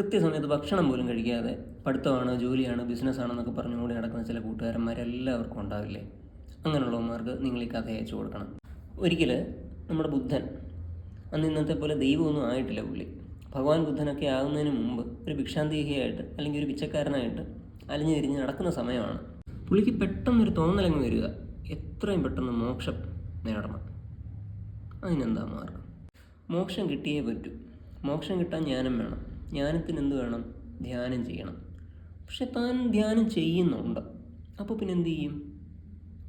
കൃത്യസമയത്ത് ഭക്ഷണം പോലും കഴിക്കാതെ പഠിത്തമാണ് ജോലിയാണ് ബിസിനസ്സാണെന്നൊക്കെ പറഞ്ഞുകൂടി നടക്കുന്ന ചില കൂട്ടുകാരന്മാരെല്ലാവർക്കും ഉണ്ടാവില്ലേ? അങ്ങനെയുള്ളവന്മാർക്ക് നിങ്ങൾ ഈ കഥ അയച്ചു കൊടുക്കണം. ഒരിക്കൽ നമ്മുടെ ബുദ്ധൻ അന്ന് ഇന്നത്തെ പോലെ ദൈവമൊന്നും ആയിട്ടില്ല പുള്ളി. ഭഗവാൻ ബുദ്ധനൊക്കെ ആകുന്നതിന് മുമ്പ് ഒരു ഭിക്ഷാന്തീഹിയായിട്ട് അല്ലെങ്കിൽ ഒരു പിച്ചക്കാരനായിട്ട് അലിഞ്ഞു തിരിഞ്ഞ് നടക്കുന്ന സമയമാണ്. പുള്ളിക്ക് പെട്ടെന്നൊരു തോന്നലങ്ങ് വരിക. എത്രയും പെട്ടെന്ന് മോക്ഷം നേടണം. അതിനെന്താ മാർഗം? മോക്ഷം കിട്ടിയേ പറ്റൂ. മോക്ഷം കിട്ടാൻ ജ്ഞാനം വേണം. ജ്ഞാനത്തിന് എന്ത് വേണം? ധ്യാനം ചെയ്യണം. പക്ഷെ താൻ ധ്യാനം ചെയ്യുന്നുണ്ട്. അപ്പോൾ പിന്നെ എന്ത് ചെയ്യും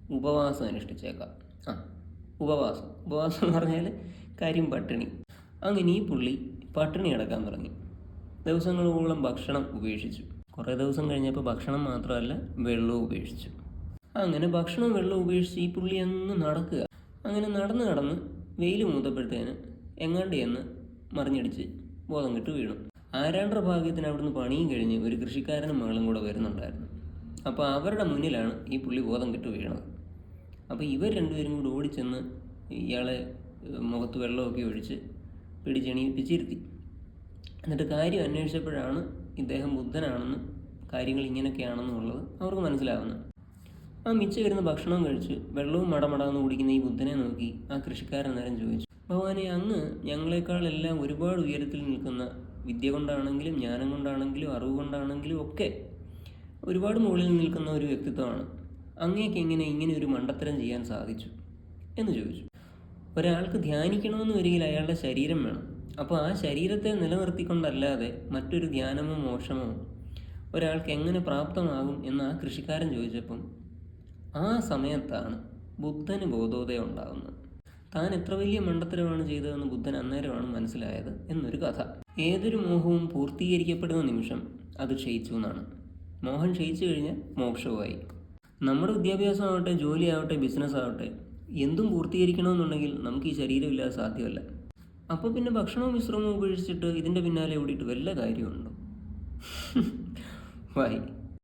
ഉപവാസം അനുഷ്ഠിച്ചേക്കാം. ആ ഉപവാസം. ഉപവാസം എന്ന് പറഞ്ഞാൽ കാര്യം പട്ടിണി. അങ്ങനെ ഈ പുള്ളി പട്ടിണി കിടക്കാൻ തുടങ്ങി. ദിവസങ്ങളോളം ഭക്ഷണം ഉപേക്ഷിച്ചു. കുറേ ദിവസം കഴിഞ്ഞപ്പോൾ ഭക്ഷണം മാത്രമല്ല വെള്ളവും ഉപേക്ഷിച്ചു. അങ്ങനെ ഭക്ഷണവും വെള്ളവും ഉപേക്ഷിച്ച് ഈ പുള്ളി അങ്ങ് നടക്കുക. അങ്ങനെ നടന്ന് നടന്ന് വെയിൽ മൂത്തപ്പോഴത്തേന് എങ്ങാണ്ട് ചെന്ന് മറിഞ്ഞടിച്ച് ബോധം കെട്ട് വീണു. ആരാണ്ടര ഭാഗ്യത്തിന് അവിടുന്ന് പണിയും കഴിഞ്ഞ് ഒരു കൃഷിക്കാരനും മകളും കൂടെ വരുന്നുണ്ടായിരുന്നു. അപ്പോൾ അവരുടെ മുന്നിലാണ് ഈ പുള്ളി ബോധം കെട്ട് വീണത്. അപ്പോൾ ഇവർ രണ്ടുപേരും കൂടി ഓടിച്ചെന്ന് ഇയാളെ മുഖത്ത് വെള്ളമൊക്കെ ഒഴിച്ച് പിടിച്ചെണീപ്പിച്ചിരുത്തി. എന്നിട്ട് കാര്യം അന്വേഷിച്ചപ്പോഴാണ് ഇദ്ദേഹം ബുദ്ധനാണെന്ന് കാര്യങ്ങൾ ഇങ്ങനെയൊക്കെയാണെന്നുള്ളത് അവർക്ക് മനസ്സിലാവുന്നത്. ആ മിച്ച വരുന്ന ഭക്ഷണവും കഴിച്ച് വെള്ളവും മടമടാന്ന് കുടിക്കുന്ന ഈ ബുദ്ധനെ നോക്കി ആ കൃഷിക്കാരൻ നേരം ചോദിച്ചു ഭഗവാനെ അങ്ങ് ഞങ്ങളെക്കാളെല്ലാം ഒരുപാട് ഉയരത്തിൽ നിൽക്കുന്ന വിദ്യ കൊണ്ടാണെങ്കിലും ജ്ഞാനം കൊണ്ടാണെങ്കിലും അറിവ് കൊണ്ടാണെങ്കിലും ഒക്കെ ഒരുപാട് മുകളിൽ നിൽക്കുന്ന ഒരു വ്യക്തിത്വമാണ്. അങ്ങേക്ക് എങ്ങനെ ഇങ്ങനെ ഒരു മണ്ടത്തരം ചെയ്യാൻ സാധിച്ചു എന്ന് ചോദിച്ചു. ഒരാൾക്ക് ധ്യാനിക്കണമെന്ന് വരികിൽ അയാളുടെ ശരീരം വേണം. അപ്പോൾ ആ ശരീരത്തെ നിലനിർത്തിക്കൊണ്ടല്ലാതെ മറ്റൊരു ധ്യാനമോ മോക്ഷമോ ഒരാൾക്ക് എങ്ങനെ പ്രാപ്തമാകും എന്ന് ആ കൃഷിക്കാരൻ ചോദിച്ചപ്പം ആ സമയത്താണ് ബുദ്ധന് ബോധോദയം ഉണ്ടാകുന്നത്. താൻ എത്ര വലിയ മണ്ടത്തരമാണ് ചെയ്തതെന്ന് ബുദ്ധൻ അന്നേരമാണ് മനസ്സിലായത് എന്നൊരു കഥ. ഏതൊരു മോഹവും പൂർത്തീകരിക്കപ്പെടുന്ന നിമിഷം അത് ക്ഷയിച്ചു എന്നാണ്. മോഹൻ ക്ഷയിച്ചു കഴിഞ്ഞാൽ മോക്ഷവുമായി. നമ്മുടെ വിദ്യാഭ്യാസമാവട്ടെ ജോലിയാവട്ടെ ബിസിനസ് ആവട്ടെ എന്തും പൂർത്തീകരിക്കണമെന്നുണ്ടെങ്കിൽ നമുക്ക് ഈ ശരീരമില്ലാതെ സാധ്യമല്ല. അപ്പോൾ പിന്നെ ഭക്ഷണവും വിശ്രമവും ഉപേക്ഷിച്ചിട്ട് ഇതിന്റെ പിന്നാലെ ഓടിയിട്ട് വല്ല കാര്യമുണ്ടോ? ബൈ